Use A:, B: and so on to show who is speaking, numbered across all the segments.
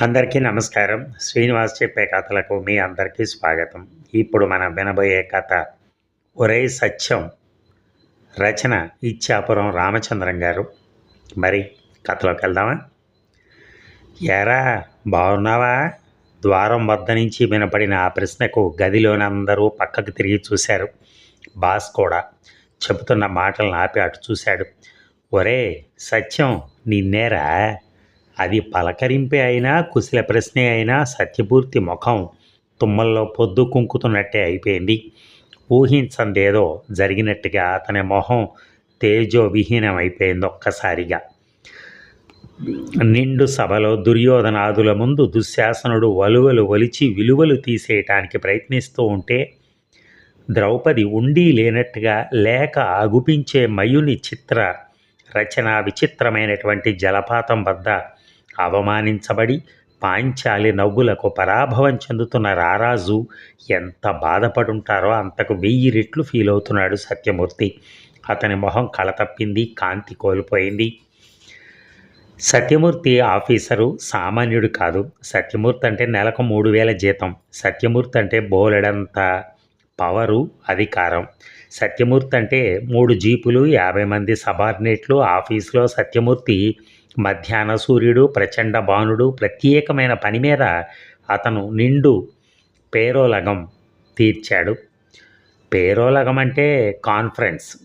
A: అందరికీ నమస్కారం. శ్రీనివాస్ చెప్పే కథలకు మీ అందరికీ స్వాగతం. ఇప్పుడు మనం వినబోయే కథ ఒరే సత్యం రచన ఇచ్చాపురం రామచంద్రం గారు. మరి కథలోకి వెళ్దామా? ఎరా బాగున్నావా ద్వారం వద్ద నుంచి వినపడిన ఆ ప్రశ్నకు గదిలోని అందరూ పక్కకు తిరిగి చూశారు. బాస్ కూడా చెబుతున్న మాటలను ఆపి అటు చూశాడు. ఒరే సత్యం నిన్నేరా? అది పలకరింపే అయినా కుశల ప్రశ్నే అయినా సత్యపూర్తి ముఖం తుమ్మల్లో పొద్దు కుంకుతున్నట్టే అయిపోయింది. ఊహించందేదో జరిగినట్టుగా అతని మొహం తేజోవిహీనం అయిపోయింది ఒక్కసారిగా. నిండు సభలో దుర్యోధనాదుల ముందు దుశ్శాసనుడు వలువలు ఒలిచి విలువలు తీసేయటానికి ప్రయత్నిస్తూ ఉంటే ద్రౌపది ఉండి లేనట్టుగా లేక అగుపించే మయుని చిత్ర రచన విచిత్రమైనటువంటి జలపాతం వద్ద అవమానించబడి పాంచాలి నవ్వులకు పరాభవం చెందుతున్న రారాజు ఎంత బాధపడుంటారో అంతకు వెయ్యి రెట్లు ఫీల్ అవుతున్నాడు సత్యమూర్తి. అతని మొహం కళతప్పింది కాంతి కోల్పోయింది. సత్యమూర్తి ఆఫీసరు సామాన్యుడు కాదు. సత్యమూర్తి అంటే నెలకు మూడు వేల జీతం. సత్యమూర్తి అంటే బోలెడంత పవరు అధికారం. సత్యమూర్తి అంటే మూడు జీపులు యాభై మంది సబార్డినేట్లు ఆఫీసులో సత్యమూర్తి మధ్యాహ్న సూర్యుడు ప్రచండ బాణుడు ప్రత్యేకమైన పని మీద అతను నిండు పేరోలగం తీర్చాడు. పేరోలగం అంటే కాన్ఫరెన్స్.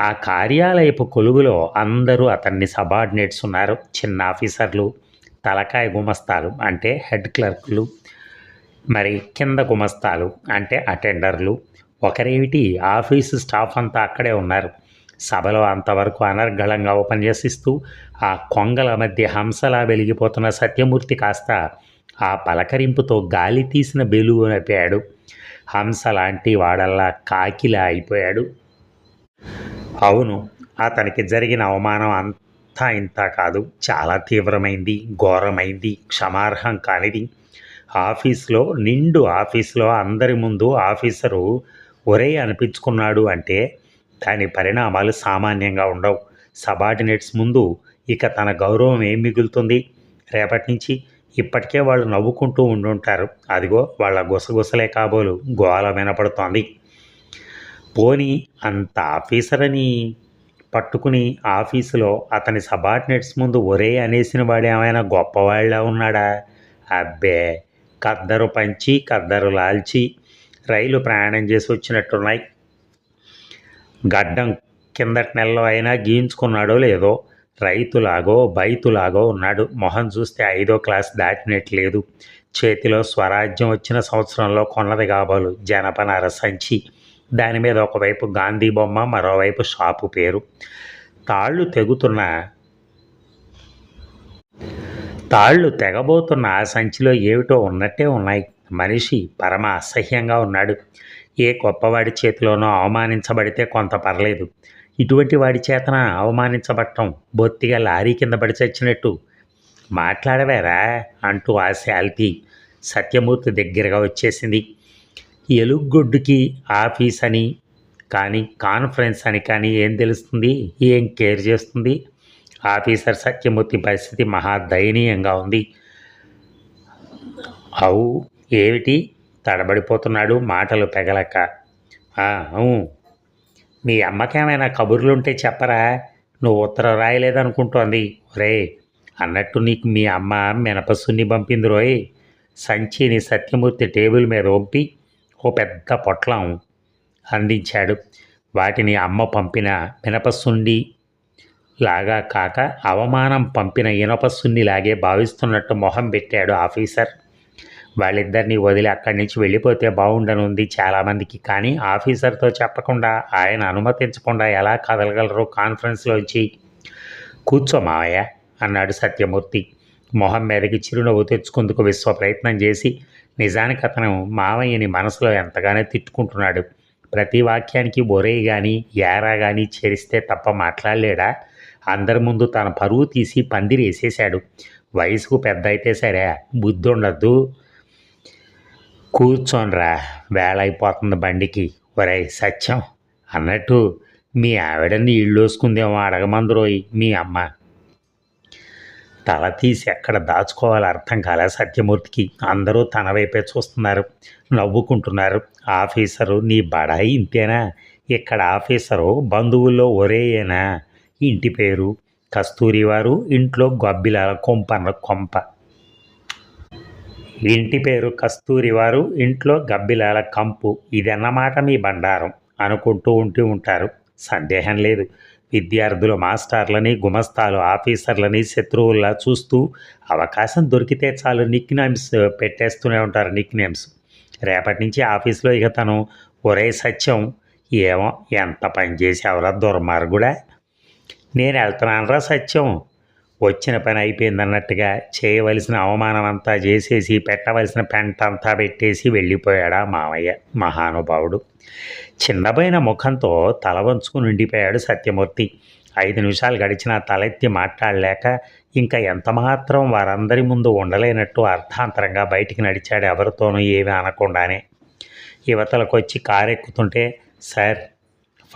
A: ఆ కార్యాలయపు కొలుగులో అందరూ అతన్ని సబార్డినేట్స్ ఉన్నారు. చిన్న ఆఫీసర్లు తలకాయ గుమస్తాలు అంటే హెడ్ క్లర్క్లు మరి కింద గుమస్తాలు అంటే అటెండర్లు. ఒకరేమిటి? ఆఫీసు స్టాఫ్ అంతా అక్కడే ఉన్నారు. సభలో అంతవరకు అనర్గళంగా ఉపన్యసిస్తూ ఆ కొంగల మధ్య హంసలా వెలిగిపోతున్న సత్యమూర్తి కాస్త ఆ పలకరింపుతో గాలి తీసిన బెలుగునపాడు హంస లాంటి వాడల్లా కాకిలా అయిపోయాడు. అవును అతనికి జరిగిన అవమానం అంతా ఇంత కాదు. చాలా తీవ్రమైంది ఘోరమైంది క్షమార్హం కానిది. ఆఫీస్లో నిండు ఆఫీస్లో అందరి ముందు ఆఫీసరు ఒరే అనిపించుకున్నాడు అంటే దాని పరిణామాలు సామాన్యంగా ఉండవు. సబార్డినేట్స్ ముందు ఇక తన గౌరవం ఏం మిగులుతుంది? రేపటి నుంచి ఇప్పటికే వాళ్ళు నవ్వుకుంటూ ఉండుంటారు. అదిగో వాళ్ళ గుసగుసలే కాబోలు. గోల వినపడుతోంది. పోని అంత ఆఫీసర్ అని పట్టుకుని ఆఫీసులో అతని సబార్డినేట్స్ ముందు ఒరే అనేసిన వాడు ఏమైనా గొప్పవాళ్ళ ఉన్నాడా? అబ్బే! కద్దరు పంచి కద్దరు లాల్చి రైలు ప్రయాణం చేసి వచ్చినట్టున్నాయి గడ్డం కిందటి నెలలో అయినా గీయించుకున్నాడో లేదో రైతులాగో బైతులాగో ఉన్నాడు. మొహం చూస్తే ఐదో క్లాస్ దాటినట్లేదు. చేతిలో స్వరాజ్యం వచ్చిన సంవత్సరంలో కొన్నది కాబోలు జనపనార సంచి. దాని మీద ఒకవైపు గాంధీ బొమ్మ మరోవైపు షాపు పేరు. తాళ్ళు తెగుతున్న తాళ్ళు తెగబోతున్న ఆ సంచిలో ఏమిటో ఉన్నట్టే ఉన్నాయి. మనిషి పరమ అసహ్యంగా ఉన్నాడు. ఏ గొప్పవాడి చేతిలోనో అవమానించబడితే కొంత పర్లేదు. ఇటువంటి వాడి చేతన అవమానించబట్టం బొత్తిగా లారీ కింద పడి చచ్చినట్టు. మాట్లాడవేరా అంటూ ఆ శాల్తీ సత్యమూర్తి దగ్గరగా వచ్చేసింది. ఎలుగొడ్డుకి ఆఫీస్ అని కానీ కాన్ఫరెన్స్ అని కానీ ఏం తెలుస్తుంది? ఏం కేర్ చేస్తుంది? ఆఫీసర్ సత్యమూర్తి పరిస్థితి మహా దయనీయంగా ఉంది. అవు ఏమిటి? తడబడిపోతున్నాడు మాటలు పెగలక. అవును. మీ అమ్మకేమైనా కబుర్లుంటే చెప్పరా? నువ్వు ఉత్తరం రాయలేదనుకుంటోంది. రే అన్నట్టు నీకు మీ అమ్మ మినపసుని పంపింది రోయ్. సంచిని సత్యమూర్తి టేబుల్ మీద ఒప్పి ఓ పెద్ద పొట్లం అందించాడు. వాటిని అమ్మ పంపిన మినపసుండి లాగా కాక అవమానం పంపిన ఇనపసున్నిలాగే భావిస్తున్నట్టు మొహం పెట్టాడు ఆఫీసర్. వాళ్ళిద్దరినీ వదిలి అక్కడి నుంచి వెళ్ళిపోతే బాగుండనుంది చాలామందికి. కానీ ఆఫీసర్తో చెప్పకుండా ఆయన అనుమతించకుండా ఎలా కదలగలరు కాన్ఫరెన్స్లోంచి కూర్చో మావయ్య అన్నాడు సత్యమూర్తి. మొహం మీదకి చిరునవ్వు తెచ్చుకుందుకు విశ్వ ప్రయత్నం చేసి నిజానికి అతను మావయ్యని మనసులో ఎంతగానో తిట్టుకుంటున్నాడు. ప్రతి వాక్యానికి ఒరే కానీ యారా కానీ చేరిస్తే తప్ప మాట్లాడలేడా? అందరి ముందు తన పరువు తీసి పందిరి వేసేశాడు వయసుకు పెద్ద అయితే సరే బుద్ధి ఉండద్దు. కూర్చోనరా వేళైపోతుంది బండికి. ఒరే సత్యం అన్నట్టు మీ ఆవిడని ఇళ్ళోసుకుందేమో అడగమందురోయి మీ అమ్మ. తల తీసి ఎక్కడ దాచుకోవాలో అర్థం కాలే సత్యమూర్తికి. అందరూ తన వైపే చూస్తున్నారు నవ్వుకుంటున్నారు. ఆఫీసరు నీ బడాయి ఇంతేనా? ఇక్కడ ఆఫీసరు బంధువుల్లో ఒరేయేనా? ఇంటి పేరు కస్తూరి వారు ఇంట్లో గబ్బిలాల కొంపన్న కొంప. ఇంటి పేరు కస్తూరివారు ఇంట్లో గబ్బిలాల కంపు. ఇదన్నమాట మీ బండారం అనుకుంటూ ఉంటూ ఉంటారు. సందేహం లేదు. విద్యార్థులు మాస్టర్లని గుమస్తాలు ఆఫీసర్లని శత్రువుల్లా చూస్తూ అవకాశం దొరికితే చాలు నిక్ నేమ్స్ పెట్టేస్తూనే ఉంటారు నిక్ నేమ్స్. రేపటి నుంచి ఆఫీస్లో ఇక తను ఒరే సత్యం ఏమో ఎంత పని చేసావురా దుర్మార్గుడా? నేను వెళ్తున్నానరా సత్యం. వచ్చిన పని అయిపోయిందన్నట్టుగా చేయవలసిన అవమానం అంతా చేసేసి పెట్టవలసిన పెంట అంతా పెట్టేసి వెళ్ళిపోయాడా మామయ్య మహానుభావుడు. చిన్నబోయిన ముఖంతో తల వంచుకుని ఉండిపోయాడు సత్యమూర్తి. ఐదు నిమిషాలు గడిచినా తలెత్తి మాట్లాడలేక ఇంకా ఎంతమాత్రం వారందరి ముందు ఉండలేనట్టు అర్థాంతరంగా బయటికి నడిచాడు ఎవరితోనూ ఏమీ అనకుండానే. యువతలకొచ్చి కారెక్కుతుంటే సార్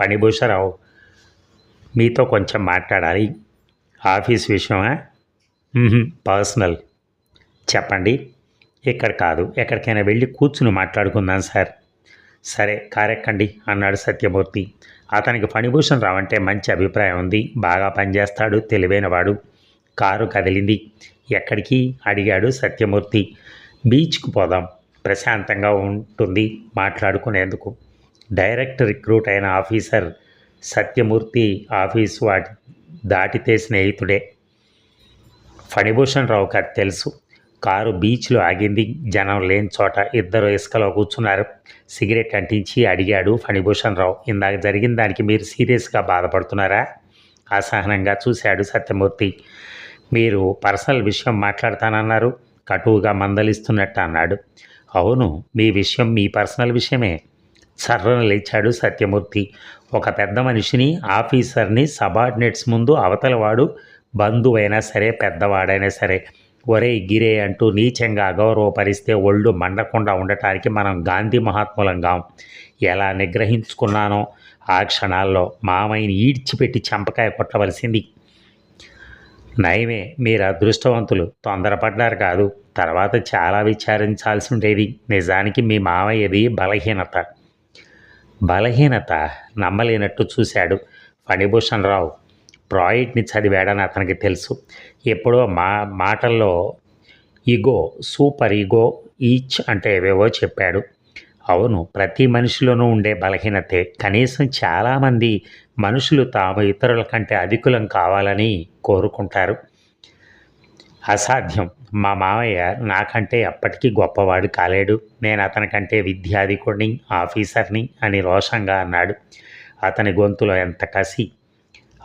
A: ఫణిభూషరావు మీతో కొంచెం మాట్లాడాలి. ఆఫీస్ విషయమా? పర్సనల్. చెప్పండి. ఇక్కడ కాదు. ఎక్కడికైనా వెళ్ళి కూర్చుని మాట్లాడుకుందాం సార్. సరే కారెక్కండి అన్నాడు సత్యమూర్తి. అతనికి ఫణిభూషణ్ రావు అంటే మంచి అభిప్రాయం ఉంది. బాగా పనిచేస్తాడు తెలివైనవాడు. కారు కదిలింది. ఎక్కడికి? అడిగాడు సత్యమూర్తి. బీచ్కు పోదాం. ప్రశాంతంగా ఉంటుంది మాట్లాడుకునేందుకు. డైరెక్ట్ రిక్రూట్ అయిన ఆఫీసర్ సత్యమూర్తి ఆఫీస్ వాటి దాటితే స్నేహితుడే. ఫణిభూషణ్ రావుకి అది తెలుసు. కారు బీచ్లో ఆగింది. జనం లేని చోట ఇద్దరు ఇసుకలో కూర్చున్నారు. సిగరెట్ అంటించి అడిగాడు ఫణిభూషణ్ రావు ఇందాక జరిగిన దానికి మీరు సీరియస్గా బాధపడుతున్నారా? అసహనంగా చూశాడు సత్యమూర్తి. మీరు పర్సనల్ విషయం మాట్లాడతానన్నారు. కటువుగా మందలిస్తున్నట్టు అన్నాడు. అవును మీ విషయం మీ పర్సనల్ విషయమే. సర్రన లేచాడు సత్యమూర్తి. ఒక పెద్ద మనిషిని ఆఫీసర్ని సబార్డినేట్స్ ముందు అవతలవాడు బంధువైనా సరే పెద్దవాడైనా సరే. ఒరే గిరే అంటూ నీచంగా అగౌరవపరిస్తే ఒళ్ళు మండకుండా ఉండటానికి మనం గాంధీ మహాత్ములంగాం ఎలా నిగ్రహించుకున్నానో ఆ క్షణాల్లో మామయ్యని ఈడ్చిపెట్టి చంపకాయ కొట్టవలసింది. నయమే మీరు అదృష్టవంతులు తొందరపడ్డారు కాదు. తర్వాత చాలా విచారించాల్సి ఉండేది. నిజానికి మీ మామయ్యది బలహీనత. బలహీనత నమ్మలేనట్టు చూశాడు ఫణిభూషణ్ రావు ప్రాయిడ్ని చదివాడని అతనికి తెలుసు. ఎప్పుడో మా మాటల్లో ఈగో సూపర్ ఈగో ఈచ్ అంటే ఏవేవో చెప్పాడు. అవును ప్రతి మనిషిలోనూ ఉండే బలహీనతే. కనీసం చాలామంది మనుషులు తాము ఇతరుల కంటే అధికులం కావాలని కోరుకుంటారు. అసాధ్యం. మా మామయ్య నాకంటే అప్పటికీ గొప్పవాడు కాలేడు. నేను అతనికంటే విద్యాధికుడిని ఆఫీసర్ని అని రోషంగా అన్నాడు. అతని గొంతులో ఎంత కసి.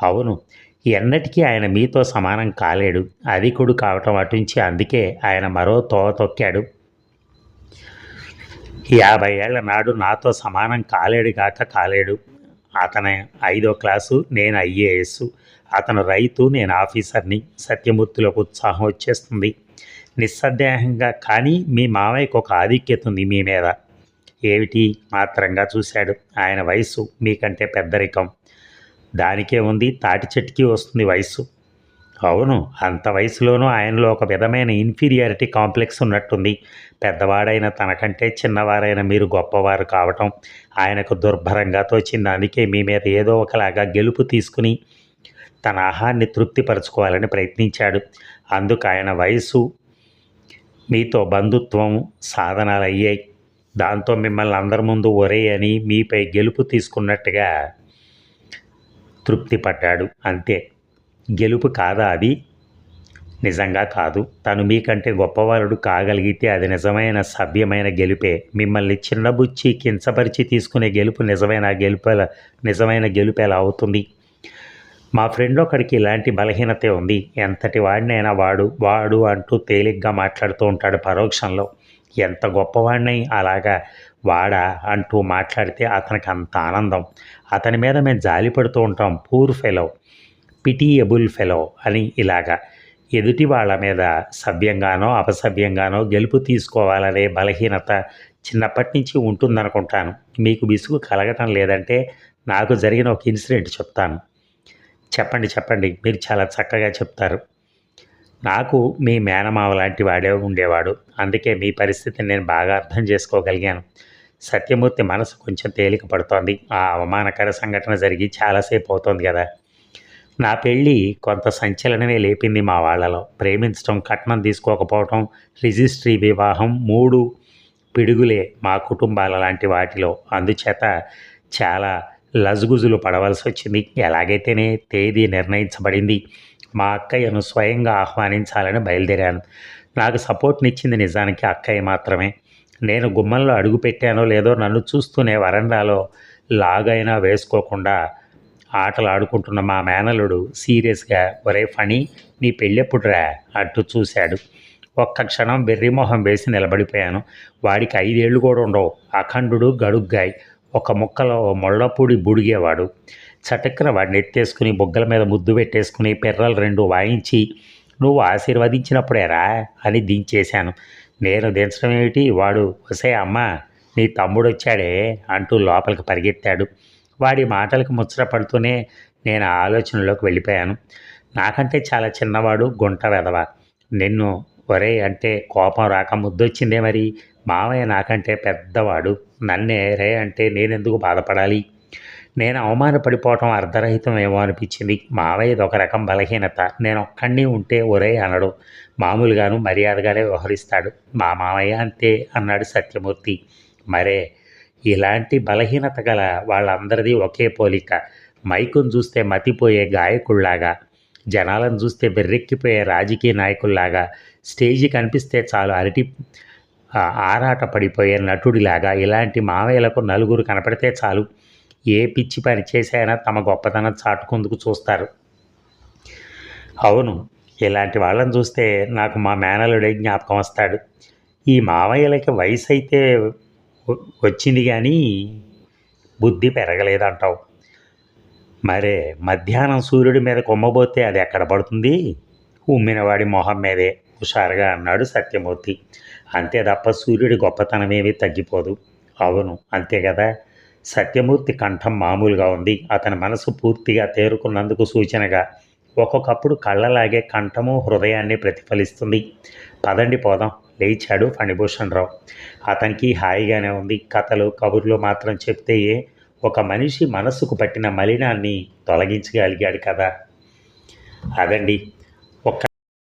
A: అవును ఎన్నటికీ ఆయన మీతో సమానం కాలేడు. అధికుడు కావటం అటుంచి అందుకే ఆయన మరో తోవ తొక్కాడు. యాభై ఏళ్ళ నాడు నాతో సమానం కాలేడు కాక కాలేడు. అతను ఐదో క్లాసు నేను ఐఏఎస్. అతను రైతు నేను ఆఫీసర్ని. సత్యమూర్తిలోకి ఉత్సాహం వచ్చేస్తుంది. నిస్సందేహంగా కానీ మీ మామయ్యకు ఒక ఆధిక్యత ఉంది మీ మీద. ఏమిటి? మాత్రంగా చూశాడు. ఆయన వయసు మీకంటే పెద్దరికం. దానికే ఉంది తాటి చెట్టుకి వస్తుంది వయసు అవును అంత వయసులోనూ ఆయనలో ఒక విధమైన ఇన్ఫీరియారిటీ కాంప్లెక్స్ ఉన్నట్టుంది. పెద్దవాడైన తనకంటే చిన్నవారైన మీరు గొప్పవారు కావటం ఆయనకు దుర్భరంగా తోచింది. అందుకే మీ మీద ఏదో ఒకలాగా గెలుపు తీసుకుని తన ఆహాన్ని తృప్తిపరచుకోవాలని ప్రయత్నించాడు. అందుకు ఆయన వయసు మీతో బంధుత్వం సాధనాలు అయ్యాయి. దాంతో మిమ్మల్ని అందరి ముందు ఒరే అని మీపై గెలుపు తీసుకున్నట్టుగా తృప్తి పడ్డాడు అంతే. గెలుపు కాదా అది? నిజంగా కాదు. తను మీకంటే గొప్పవారుడు కాగలిగితే అది నిజమైన సభ్యమైన గెలుపే. మిమ్మల్ని చిన్నబుచ్చి కించపరిచి తీసుకునే గెలుపు నిజమైన గెలుపు నిజమైన గెలుపు ఎలా అవుతుంది? మా ఫ్రెండ్ ఒకడికి ఇలాంటి బలహీనతే ఉంది. ఎంతటి వాడినైనా వాడు వాడు అంటూ తేలిగ్గా మాట్లాడుతూ ఉంటాడు పరోక్షంలో. ఎంత గొప్పవాడినై అలాగా వాడా అంటూ మాట్లాడితే అతనికి అంత ఆనందం. అతని మీద మేము జాలి పడుతూ ఉంటాం పూర్ ఫెలో. పిటియబుల్ ఫెలో అని ఇలాగా ఎదుటి వాళ్ళ మీద సభ్యంగానో అపసభ్యంగానో గెలుపు తీసుకోవాలనే బలహీనత చిన్నప్పటి నుంచి ఉంటుందనుకుంటాను. మీకు విసుగు కలగటం లేదంటే నాకు జరిగిన ఒక ఇన్సిడెంట్ చెప్తాను. చెప్పండి చెప్పండి. మీరు చాలా చక్కగా చెప్తారు. నాకు మీ మేనమావ లాంటి వాడే ఉండేవాడు. అందుకే మీ పరిస్థితిని నేను బాగా అర్థం చేసుకోగలిగాను. సత్యమూర్తి మనసు కొంచెం తేలిక పడుతోంది. ఆ అవమానకర సంఘటన జరిగి చాలాసేపు అవుతోంది కదా. నా పెళ్ళి కొంత సంచలనమే లేపింది మా వాళ్ళలో. ప్రేమించడం కట్నం తీసుకోకపోవటం రిజిస్ట్రీ వివాహం మూడు పిడుగులే మా కుటుంబాల లాంటి వాటిలో. అందుచేత చాలా లజుగుజులు పడవలసి వచ్చింది. ఎలాగైతేనే తేదీ నిర్ణయించబడింది. మా అక్కయ్యను స్వయంగా ఆహ్వానించాలని బయలుదేరాను. నాకు సపోర్ట్నిచ్చింది నిజానికి అక్కయ్య మాత్రమే. నేను గుమ్మంలో అడుగు పెట్టానో లేదో నన్ను చూస్తూనే వరండాలో లాగైనా వేసుకోకుండా ఆటలు ఆడుకుంటున్న మా మేనలుడు సీరియస్గా ఒరే ఫణి నీ పెళ్ళెప్పుడురా? అంటూ చూశాడు. ఒక్క క్షణం బెర్రిమొహం వేసి నిలబడిపోయాను. వాడికి ఐదేళ్ళు కూడా ఉండవు. అఖండుడు గడుగ్గాయ్. ఒక ముక్కలో మొళ్ళపూడి బుడిగేవాడు. చటక్కున వాడిని ఎత్తేసుకుని బుగ్గల మీద ముద్దు పెట్టేసుకుని పెర్రలు రెండు వాయించి నువ్వు ఆశీర్వదించినప్పుడేరా? అని దించేశాను. నేను దించడం ఏమిటి? వాడు వసే అమ్మ నీ తమ్ముడు వచ్చాడే అంటూ లోపలికి పరిగెత్తాడు. వాడి మాటలకు ముచ్చటపడుతూనే నేను ఆలోచనలోకి వెళ్ళిపోయాను. నాకంటే చాలా చిన్నవాడు గుంట వెదవ నిన్ను ఒరే అంటే కోపం రాక ముద్దొచ్చిందే మరి. మావయ్య నాకంటే పెద్దవాడు. నన్నే రే అంటే నేనెందుకు బాధపడాలి? నేను అవమానపడిపోవటం అర్ధరహితమేమో అనిపించింది. మావయ్యది ఒక రకం బలహీనత. నేను ఒక్కడిని ఉంటే ఒరే అనడు. మామూలుగాను మర్యాదగానే వ్యవహరిస్తాడు. మా మావయ్య అంతే అన్నాడు సత్యమూర్తి. మరే ఇలాంటి బలహీనత గల వాళ్ళందరిది ఒకే పోలిక. మైకును చూస్తే మతిపోయే గాయకుల్లాగా జనాలను చూస్తే బెర్రెక్కిపోయే రాజకీయ నాయకుల్లాగా స్టేజి కనిపిస్తే చాలు అరటి ఆరాట పడిపోయే నటుడిలాగా ఇలాంటి మావయ్యలకు నలుగురు కనపడితే చాలు ఏ పిచ్చి పని చేసైనా తమ గొప్పతనం చాటుకుందుకు చూస్తారు. అవును ఇలాంటి వాళ్ళని చూస్తే నాకు మా మేనలుడే జ్ఞాపకం వస్తాడు. ఈ మావయ్యలకి వయసు అయితే వచ్చింది కానీ బుద్ధి పెరగలేదంటావు. మరే మధ్యాహ్నం సూర్యుడి మీద కొమ్మబోతే అది ఎక్కడ పడుతుంది? ఉమ్మినవాడి మొహం మీదే. హుషారుగా అన్నాడు సత్యమూర్తి. అంతే తప్ప సూర్యుడి గొప్పతనమేమీ తగ్గిపోదు. అవును అంతే కదా? సత్యమూర్తి కంఠం మామూలుగా ఉంది. అతని మనసు పూర్తిగా తేరుకున్నందుకు సూచనగా ఒక్కొక్కప్పుడు కళ్ళలాగే కంఠము హృదయాన్ని ప్రతిఫలిస్తుంది. పదండి పోదాం. లేచాడు ఫణిభూషణ్ రావు అతనికి హాయిగానే ఉంది. కథలు కబుర్లు మాత్రం చెప్తే ఒక మనిషి మనసుకు పట్టిన మలినాన్ని తొలగించగలిగాడు కదా. అదండి.